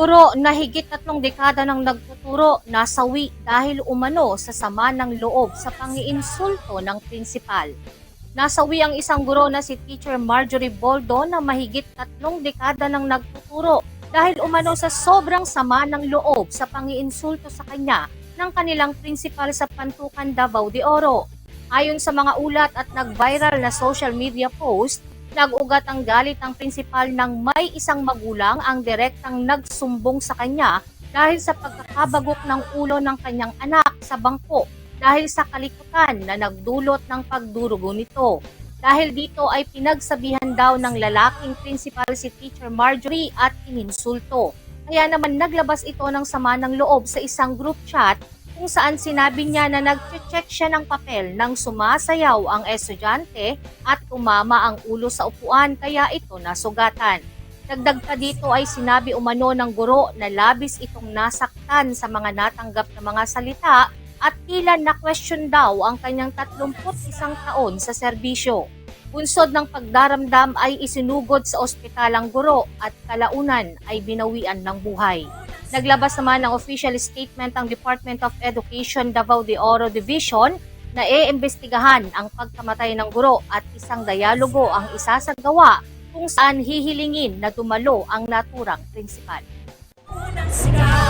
Guro na higit tatlong dekada nang nagtuturo nasawi dahil umano sa sama ng loob sa pangiinsulto ng prinsipal. Nasawi ang isang guro na si Teacher Marjorie Boldo na mahigit tatlong dekada nang nagtuturo dahil umano sa sobrang sama ng loob sa pangiinsulto sa kanya ng kanilang prinsipal sa Pantukan Davao de Oro. Ayon sa mga ulat at nag-viral na social media post, Nag-ugat ang galit ang prinsipal nang may isang magulang ang direktang nagsumbong sa kanya dahil sa pagkakabagok ng ulo ng kanyang anak sa bangko dahil sa kalikutan na nagdulot ng pagdurugo nito. Dahil dito ay pinagsabihan daw ng lalaking prinsipal si Teacher Marjorie at ininsulto. Kaya naman naglabas ito ng sama ng loob sa isang group chat kung saan sinabi niya na nag-check siya ng papel nang sumasayaw ang estudyante at tumama ang ulo sa upuan kaya ito nasugatan. Dagdag pa dito ay sinabi umano ng guro na labis itong nasaktan sa mga natanggap na mga salita at tila na-question daw ang kanyang 31 taon sa serbisyo. Bunsod ng pagdaramdam ay isinugod sa ospital ang guro at kalaunan ay binawian ng buhay. Naglabas naman ng official statement ang Department of Education Davao de Oro Division na iimbestigahan ang pagkamatay ng guro at isang dialogo ang isasagawa kung saan hihilingin na dumalo ang naturang prinsipal. Unang sigaw